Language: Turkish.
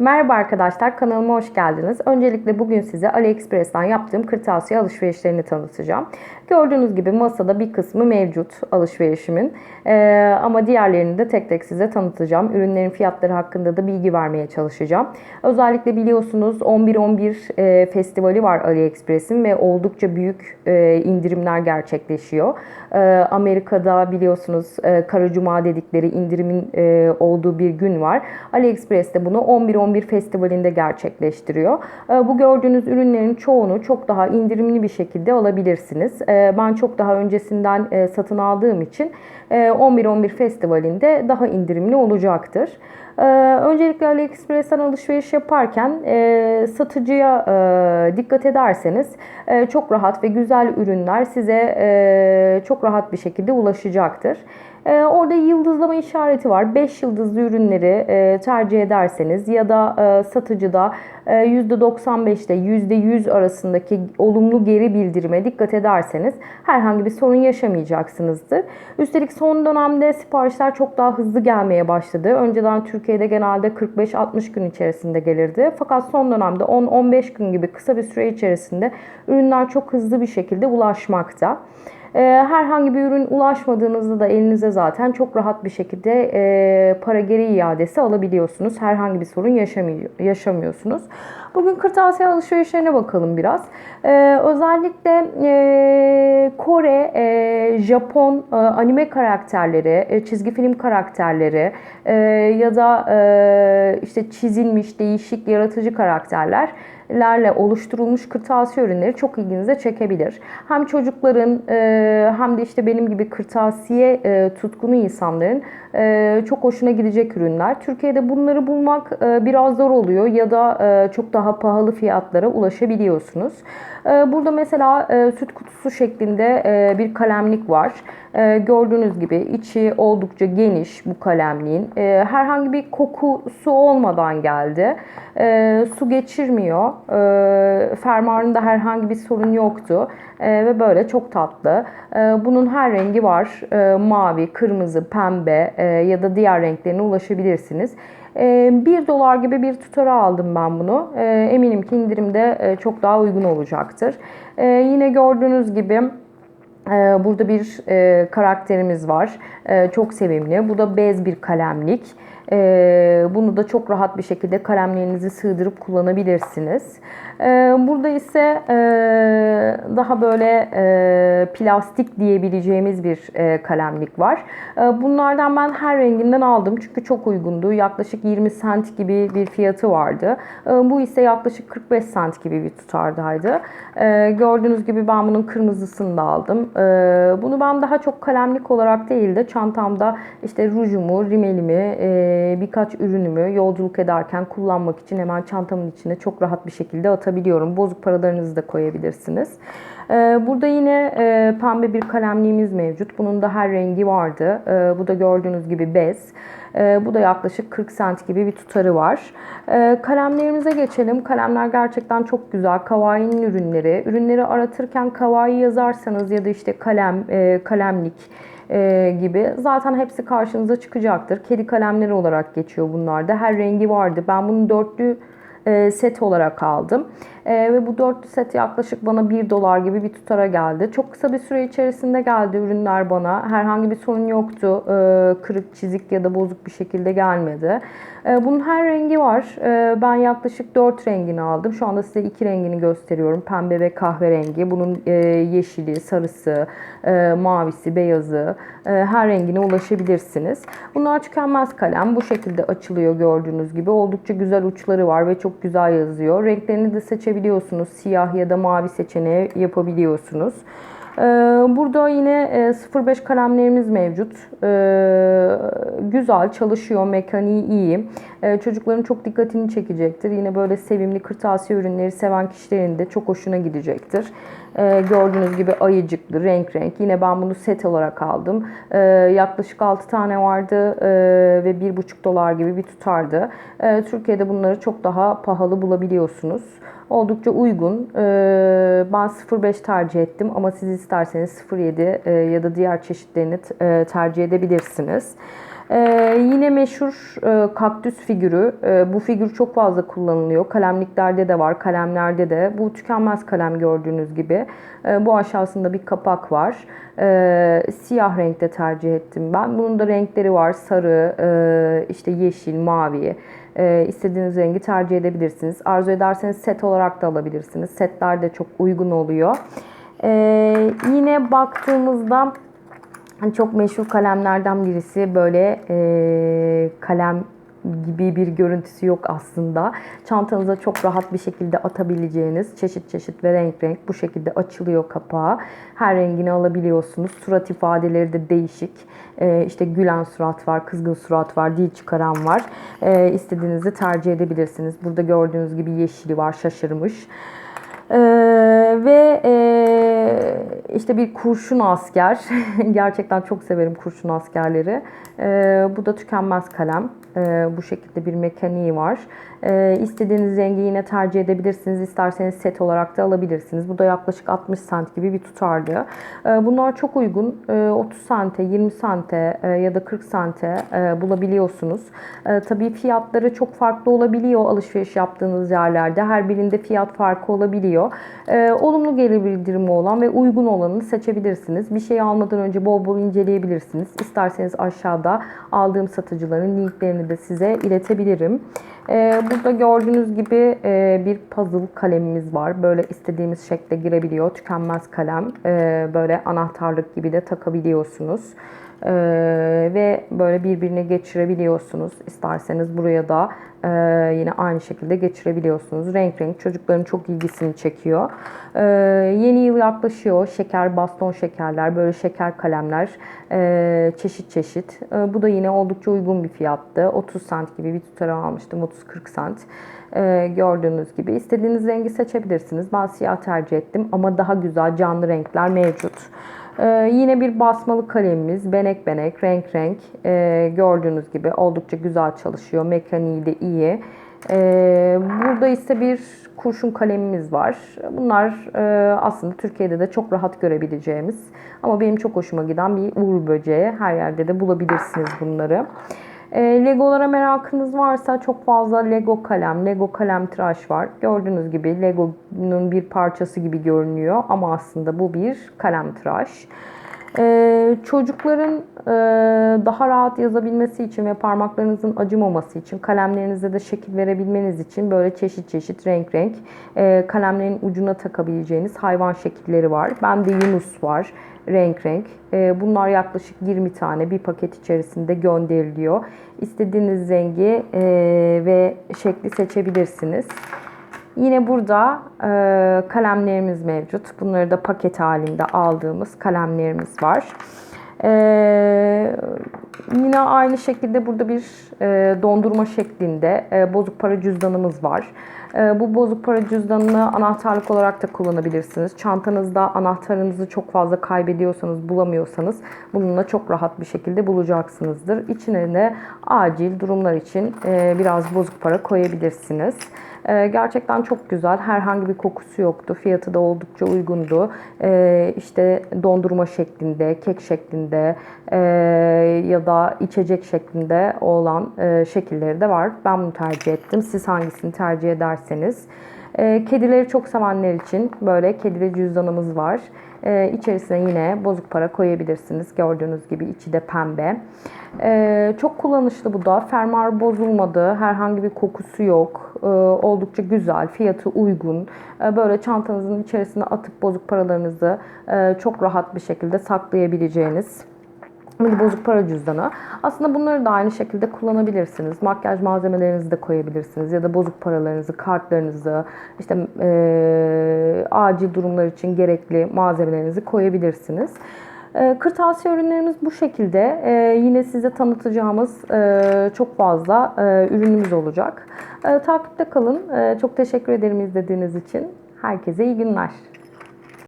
Merhaba arkadaşlar kanalıma hoş geldiniz. Öncelikle bugün size AliExpress'ten yaptığım kırtasiye alışverişlerini tanıtacağım. Gördüğünüz gibi masada bir kısmı mevcut alışverişimin ee, ama diğerlerini de tek tek size tanıtacağım. Ürünlerin fiyatları hakkında da bilgi vermeye çalışacağım. Özellikle biliyorsunuz 11-11 e, festivali var AliExpress'in ve oldukça büyük e, indirimler gerçekleşiyor. E, Amerika'da biliyorsunuz e, Kara dedikleri indirimin e, olduğu bir gün var. AliExpress'te bunu 11 11 11 Festivali'nde gerçekleştiriyor. Ee, bu gördüğünüz ürünlerin çoğunu çok daha indirimli bir şekilde alabilirsiniz. Ee, ben çok daha öncesinden e, satın aldığım için e, 11-11 Festivali'nde daha indirimli olacaktır. Ee, öncelikle AliExpress'ten alışveriş yaparken e, satıcıya dikkat ederseniz çok rahat ve güzel ürünler size çok rahat bir şekilde ulaşacaktır. Orada yıldızlama işareti var. 5 yıldızlı ürünleri tercih ederseniz ya da e, satıcıda e, %95 ile %100 arasındaki olumlu geri bildirime dikkat ederseniz herhangi bir sorun yaşamayacaksınızdır. Üstelik son dönemde siparişler çok daha hızlı gelmeye başladı. Önceden Türkiye'de genelde 45-60 gün içerisinde gelirdi. Fakat son dönemde 10-15 gün gibi kısa bir süre içerisinde ürünler çok hızlı bir şekilde ulaşmakta. Ee, herhangi bir ürün ulaşmadığınızda da elinize zaten çok rahat bir şekilde e, para geri iadesi alabiliyorsunuz. Herhangi bir sorun yaşamıyor, yaşamıyorsunuz. Bugün kırtasiye alışverişlerine bakalım biraz. Ee, özellikle e, Kore, e, Japon anime karakterleri, çizgi film karakterleri ya da işte çizilmiş değişik yaratıcı karakterler lerle oluşturulmuş kırtasiye ürünleri çok ilginize çekebilir. Hem çocukların e, hem de işte benim gibi kırtasiye e, tutkunu insanların e, çok hoşuna gidecek ürünler. Türkiye'de bunları bulmak biraz zor oluyor ya da çok daha pahalı fiyatlara ulaşabiliyorsunuz. Burada mesela süt kutusu şeklinde bir kalemlik var. Gördüğünüz gibi içi oldukça geniş bu kalemliğin. Herhangi bir kokusu olmadan geldi. Su geçirmiyor. E, fermuarında herhangi bir sorun yoktu. E, ve böyle çok tatlı. E, bunun her rengi var. E, mavi, kırmızı, pembe e, ya da diğer renklerine ulaşabilirsiniz. 1 dolar gibi bir tutara aldım ben bunu. Eminim ki indirimde çok daha uygun olacaktır. Yine gördüğünüz gibi Burada bir karakterimiz var. Çok sevimli. Bu da bez bir kalemlik. Bunu da çok rahat bir şekilde kalemlerinizi sığdırıp kullanabilirsiniz. Burada ise daha böyle plastik diyebileceğimiz bir kalemlik var. Bunlardan ben her renginden aldım çünkü çok uygundu. Yaklaşık 20 cent gibi bir fiyatı vardı. Bu ise yaklaşık 45 cent gibi bir tutardaydı. Gördüğünüz gibi ben bunun kırmızısını da aldım. Bunu ben daha çok kalemlik olarak değil de çantamda işte rujumu, rimelimi, birkaç ürünümü yolculuk ederken kullanmak için hemen çantamın içine çok rahat bir şekilde atabiliyorum. Bozuk paralarınızı da koyabilirsiniz. Burada yine pembe bir kalemliğimiz mevcut. Bunun da her rengi vardı. Bu da gördüğünüz gibi bez. Bu da yaklaşık 40 cent gibi bir tutarı var. Kalemlerimize geçelim. Kalemler gerçekten çok güzel. Kawaii'nin ürünleri. Ürünleri aratırken kawaii yazarsanız ya da işte kalem, kalemlik gibi zaten hepsi karşınıza çıkacaktır. Kedi kalemleri olarak geçiyor bunlar da. Her rengi vardı. Ben bunu dörtlü set olarak aldım. E, ve bu dörtlü set yaklaşık bana 1 dolar gibi bir tutara geldi. Çok kısa bir süre içerisinde geldi ürünler bana. Herhangi bir sorun yoktu. E, kırık, çizik ya da bozuk bir şekilde gelmedi. E, bunun her rengi var. E, ben yaklaşık 4 rengini aldım. Şu anda size 2 rengini gösteriyorum. Pembe ve kahverengi. Bunun e, yeşili, sarısı, e, mavisi, beyazı e, her rengine ulaşabilirsiniz. Bunlar tükenmez kalem. Bu şekilde açılıyor gördüğünüz gibi. Oldukça güzel uçları var ve çok güzel yazıyor. Renklerini de seçebilirsiniz seçebiliyorsunuz. Siyah ya da mavi seçeneği yapabiliyorsunuz. Ee, burada yine 05 e, kalemlerimiz mevcut. Ee, güzel, çalışıyor, mekaniği iyi. Ee, çocukların çok dikkatini çekecektir. Yine böyle sevimli kırtasiye ürünleri seven kişilerin de çok hoşuna gidecektir. Gördüğünüz gibi ayıcıklı, renk renk. Yine ben bunu set olarak aldım. Yaklaşık 6 tane vardı ve 1,5 dolar gibi bir tutardı. Türkiye'de bunları çok daha pahalı bulabiliyorsunuz. Oldukça uygun. Ee, ben 0.5 tercih ettim ama siz isterseniz 0.7 e, ya da diğer çeşitlerini e, tercih edebilirsiniz. Ee, yine meşhur e, kaktüs figürü. E, bu figür çok fazla kullanılıyor. Kalemliklerde de var, kalemlerde de. Bu tükenmez kalem gördüğünüz gibi. E, bu aşağısında bir kapak var. E, siyah renkte tercih ettim ben. Bunun da renkleri var. Sarı, e, işte yeşil, mavi. E, istediğiniz rengi tercih edebilirsiniz. Arzu ederseniz set olarak da alabilirsiniz. Setler de çok uygun oluyor. E, yine baktığımızda Hani çok meşhur kalemlerden birisi böyle e, kalem gibi bir görüntüsü yok aslında. Çantanıza çok rahat bir şekilde atabileceğiniz çeşit çeşit ve renk renk bu şekilde açılıyor kapağı. Her rengini alabiliyorsunuz. Surat ifadeleri de değişik. E, işte gülen surat var, kızgın surat var, dil çıkaran var. E, istediğinizi tercih edebilirsiniz. Burada gördüğünüz gibi yeşili var, şaşırmış. Ee, ve e, işte bir kurşun asker. Gerçekten çok severim kurşun askerleri. Ee, bu da tükenmez kalem. Ee, bu şekilde bir mekaniği var. Ee, istediğiniz rengi yine tercih edebilirsiniz. İsterseniz set olarak da alabilirsiniz. Bu da yaklaşık 60 cent gibi bir tutardı. Ee, bunlar çok uygun. Ee, 30 sente, 20 sente e, ya da 40 sente e, bulabiliyorsunuz. Ee, tabii fiyatları çok farklı olabiliyor alışveriş yaptığınız yerlerde. Her birinde fiyat farkı olabiliyor. Ee, olumlu geri bildirimi olan ve uygun olanını seçebilirsiniz. Bir şey almadan önce bol bol inceleyebilirsiniz. İsterseniz aşağıda aldığım satıcıların linklerini de size iletebilirim. Ee, burada gördüğünüz gibi e, bir puzzle kalemimiz var. Böyle istediğimiz şekle girebiliyor. Tükenmez kalem. Ee, böyle anahtarlık gibi de takabiliyorsunuz. Ee, ve böyle birbirine geçirebiliyorsunuz. İsterseniz buraya da e, yine aynı şekilde geçirebiliyorsunuz. Renk renk çocukların çok ilgisini çekiyor. Ee, yeni yıl yaklaşıyor. Şeker, baston şekerler, böyle şeker kalemler e, çeşit çeşit. E, bu da yine oldukça uygun bir fiyattı. 30 cent gibi bir tutara almıştım. 30-40 cent. E, gördüğünüz gibi. istediğiniz rengi seçebilirsiniz. Ben siyah tercih ettim ama daha güzel canlı renkler mevcut. Ee, yine bir basmalı kalemimiz. Benek benek, renk renk. Ee, gördüğünüz gibi oldukça güzel çalışıyor. Mekaniği de iyi. Ee, burada ise bir kurşun kalemimiz var. Bunlar e, aslında Türkiye'de de çok rahat görebileceğimiz ama benim çok hoşuma giden bir uğur böceği. Her yerde de bulabilirsiniz bunları. E, Legolara merakınız varsa çok fazla Lego kalem, Lego kalem tıraş var. Gördüğünüz gibi Lego'nun bir parçası gibi görünüyor ama aslında bu bir kalem tıraş. Ee, çocukların e, daha rahat yazabilmesi için ve parmaklarınızın acımaması için kalemlerinize de şekil verebilmeniz için böyle çeşit çeşit renk renk e, kalemlerin ucuna takabileceğiniz hayvan şekilleri var. Bende Yunus var renk renk. E, bunlar yaklaşık 20 tane bir paket içerisinde gönderiliyor. İstediğiniz rengi e, ve şekli seçebilirsiniz. Yine burada e, kalemlerimiz mevcut. Bunları da paket halinde aldığımız kalemlerimiz var. E, yine aynı şekilde burada bir e, dondurma şeklinde e, bozuk para cüzdanımız var. E, bu bozuk para cüzdanını anahtarlık olarak da kullanabilirsiniz. Çantanızda anahtarınızı çok fazla kaybediyorsanız, bulamıyorsanız bununla çok rahat bir şekilde bulacaksınızdır. İçine de acil durumlar için e, biraz bozuk para koyabilirsiniz. Ee, gerçekten çok güzel. Herhangi bir kokusu yoktu. Fiyatı da oldukça uygundu. Ee, işte dondurma şeklinde, kek şeklinde e, ya da içecek şeklinde olan e, şekilleri de var. Ben bunu tercih ettim. Siz hangisini tercih ederseniz. Ee, kedileri çok sevenler için böyle kedili cüzdanımız var. Ee, içerisine yine bozuk para koyabilirsiniz. Gördüğünüz gibi içi de pembe. Ee, çok kullanışlı bu da. Fermuar bozulmadı. Herhangi bir kokusu yok. Ee, oldukça güzel. Fiyatı uygun. Ee, böyle çantanızın içerisine atıp bozuk paralarınızı e, çok rahat bir şekilde saklayabileceğiniz bir bozuk para cüzdanı. Aslında bunları da aynı şekilde kullanabilirsiniz. Makyaj malzemelerinizi de koyabilirsiniz ya da bozuk paralarınızı, kartlarınızı, işte e, acil durumlar için gerekli malzemelerinizi koyabilirsiniz. E, kırtasiye ürünlerimiz bu şekilde. E, yine size tanıtacağımız e, çok fazla e, ürünümüz olacak. E, takipte kalın. Çok teşekkür ederim izlediğiniz için. Herkese iyi günler.